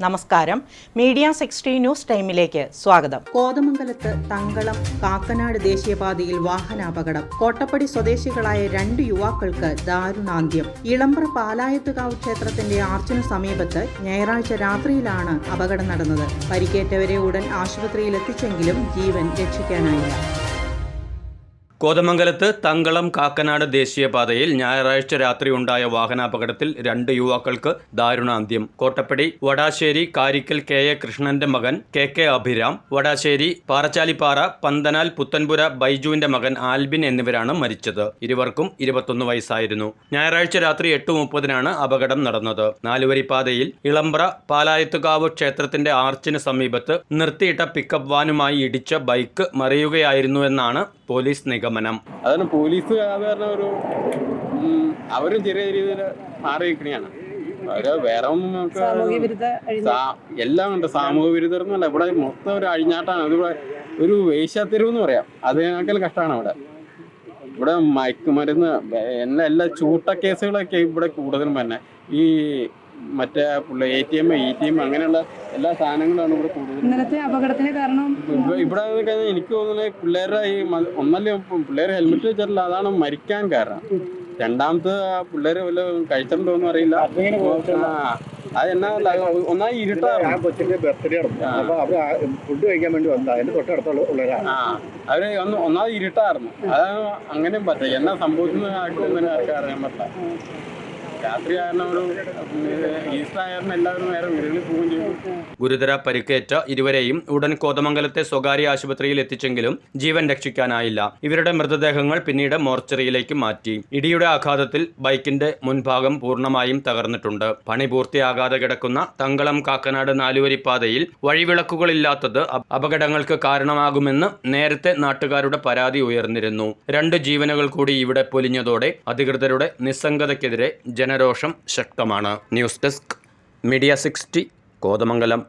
നമസ്കാരം. Media sixty news ടൈമിലേക്ക് സ്വാഗതം. കോതമംഗലത്ത് തങ്കളം കാക്കനാട് ദേശീയപാതയിൽ വാഹനാപകടം. കോട്ടപ്പടി സ്വദേശികളായ രണ്ട് യുവാക്കൾക്ക് ദാരുണാന്ത്യം. ഇളമ്പ്ര പാലായത്തുകാവ് ക്ഷേത്രത്തിന്റെ ആർച്ചിനു സമീപത്ത് ഞായറാഴ്ച രാത്രിയിലാണ് അപകടം നടന്നത്. പരിക്കേറ്റവരെ ഉടൻ ആശുപത്രിയിൽ എത്തിച്ചെങ്കിലും ജീവൻ രക്ഷിക്കാനായില്ല. കോതമംഗലത്ത് തങ്കളം കാക്കനാട് ദേശീയപാതയിൽ ഞായറാഴ്ച രാത്രി ഉണ്ടായ വാഹനാപകടത്തിൽ രണ്ട് യുവാക്കൾക്ക് ദാരുണാന്ത്യം. കോട്ടപ്പടി വടാശ്ശേരി കാരിക്കൽ കെ എ കൃഷ്ണന്റെ മകൻ കെ കെ അഭിരാം വടാശ്ശേരി പാറച്ചാലിപ്പാറ പന്തനാൽ പുത്തൻപുര ബൈജുവിന്റെ മകൻ ആൽബിൻ എന്നിവരാണ് മരിച്ചത്. ഇരുവർക്കും ഇരുപത്തൊന്ന് വയസ്സായിരുന്നു. ഞായറാഴ്ച രാത്രി എട്ട് മുപ്പതിനാണ് അപകടം നടന്നത്. നാലുവരിപ്പാതയിൽ ഇളമ്പ്ര പാലായത്തുകാവ് ക്ഷേത്രത്തിന്റെ ആർച്ചിന് സമീപത്ത് നിർത്തിയിട്ട പിക്കപ്പ് വാനുമായി ഇടിച്ച ബൈക്ക് മറിയുകയായിരുന്നുവെന്നാണ് പോലീസ് നിഗമനം. അതാണ് പോലീസ് സാധാരണ ഒരു അവരും ചെറിയ രീതിയിൽ മാറി നിൽക്കണെയാണ്. അവർ വേറെ എല്ലാം ഉണ്ട്. സാമൂഹ്യ വിരുദ്ധർ എന്നല്ല ഇവിടെ മൊത്തം ഒരു അഴിഞ്ഞാട്ടാണ്. അതിവിടെ ഒരു വേശ്യാത്തെരുവ് എന്ന് പറയാം അതിനേക്കാൾ കഷ്ടമാണ് ഇവിടെ. ഇവിടെ മയക്കുമരുന്ന് എല്ലാ എല്ലാ ചൂട്ട കേസുകളൊക്കെ ഇവിടെ കൂടുതലും തന്നെ ഈ മറ്റേ A T M E T M അങ്ങനെയുള്ള എല്ലാ സാധനങ്ങളാണ് ഇവിടെ കൂടുതൽ ഇന്നലത്തെ അപകടത്തിന് കാരണം ഇവ- ഇവിടെ കഴിഞ്ഞാൽ എനിക്ക് തോന്നുന്നത് പിള്ളേരുടെ ഈ ഒന്നല്ലേ പിള്ളേർ ഹെൽമെറ്റ് വെച്ചിട്ടില്ല. അതാണ് മരിക്കാൻ കാരണം. രണ്ടാമത്തെ പിള്ളേര് വല്ല കഴിച്ചിട്ടുണ്ടോ എന്ന് അറിയില്ല. ആ, അത് എന്നാ ഒന്നായി ഇരുട്ടാണ് ആ കൊച്ചിന്റെ ബർത്ത്ഡേ അപ്പൊ അവർ ഫുഡ് കഴിക്കാൻ വേണ്ടി വന്നതാ അതിന്റെ തൊട്ടടുത്തുള്ള ഉള്ളവരാണ് ആ അവർ ഒന്ന് ഒന്നാമത് ഇരുട്ടായിരുന്നു. അതാണ് അങ്ങനെയും പറ്റില്ല എന്നാ സംഭവിക്കുന്ന ആർക്കും ആർക്കും അറിയാൻ പറ്റില്ല. രാത്രി കാരണം ഒരു എല്ലാവരും നേരെ വീടുകളിൽ പോവുകയും ചെയ്തു. ഗുരുതര പരിക്കേറ്റ ഇരുവരെയും ഉടൻ കോതമംഗലത്തെ സ്വകാര്യ ആശുപത്രിയിൽ എത്തിച്ചെങ്കിലും ജീവൻ രക്ഷിക്കാനായില്ല. ഇവരുടെ മൃതദേഹങ്ങൾ പിന്നീട് മോർച്ചറിയിലേക്ക് മാറ്റി. ഇടിയുടെ ആഘാതത്തിൽ ബൈക്കിന്റെ മുൻഭാഗം പൂർണമായും തകർന്നിട്ടുണ്ട്. പണി പൂർത്തിയാകാതെ കിടക്കുന്ന തങ്കളം കാക്കനാട് നാലുവരിപ്പാതയിൽ വഴിവിളക്കുകളില്ലാത്തത് അപ- അപകടങ്ങൾക്ക് കാരണമാകുമെന്ന് നേരത്തെ നാട്ടുകാരുടെ പരാതി ഉയർന്നിരുന്നു. രണ്ട് ജീവനുകൾ കൂടി ഇവിടെ പൊലിഞ്ഞതോടെ അധികൃതരുടെ നിസ്സംഗതയ്ക്കെതിരെ ജനരോഷം ശക്തമാണ്. News desk media sixty Kothamangalam.